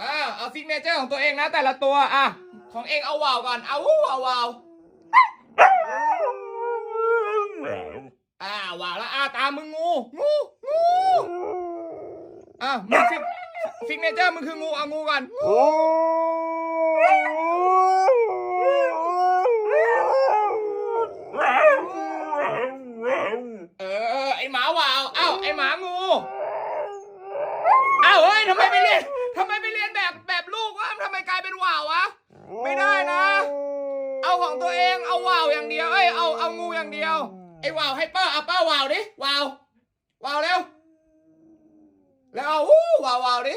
อ่าเอาซิกเนเจอร์ของตัวเองนะแต่ละตัวอะของเองเอาวาวก่อนเอาวู้เอาวาวอ่าวาวแล้วอะตามมึงงูงูงูอะมึงซิกซิกเนเจอร์มึงคืองูเอางูก่อนเออไอหมาวาวเอ้าไอหมางูเอ้าเฮ้ยทำไมไปเรียน ทำไมไปเรียนแบบแบบลูกวะทำไมกลายเป็นว่าววะ ไม่ได้นะ เอาของตัวเองเอาว่าวอย่างเดียว เอ้ยเอาเอางูอย่างเดียว ไอ้ว่าวให้เป้าเอาเป้าว่าวดิว่าวว่าวเร็ว แล้วเอาวู้วาววาวดิ